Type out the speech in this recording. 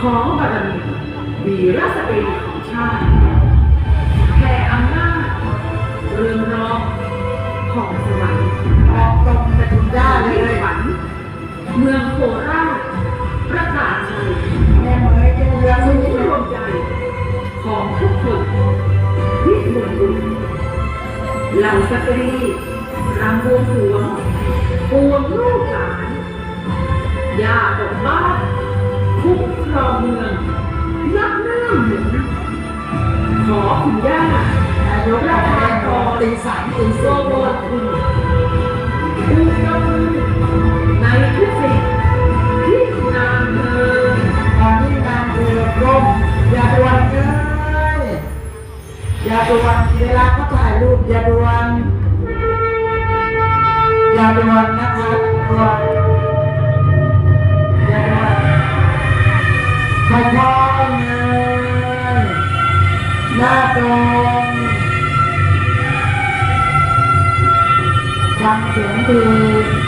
ของบารมีวีรสตรีของชาติแผ่อำนาจเรืองรองของสวรรค์ออกตรงไปถึงย่าเลมิ่งยขวัญเมืองโคราชประกาศชัยแม่เมยเจริญศูสุนขย์รวมใจ ของทุกคนวิบูลบุญเหล่าสตรีรำบวงสรวงปวงลูกหลานย่าปกบ้านคุ้ม ครองเมืองนับหน้าหมุนขอคุณย่านายกระธานกองตีสามตีโซสี่โบนคุณผู้กำมือในทุกสิ่งที่นางเธอตอนนี้นางเรือร่มอย่าด่วนเลยอย่าด่วนเวลาเขาถ่ายรูปอย่าด่วนอย่าด่วนนะครับด่วน หน้าต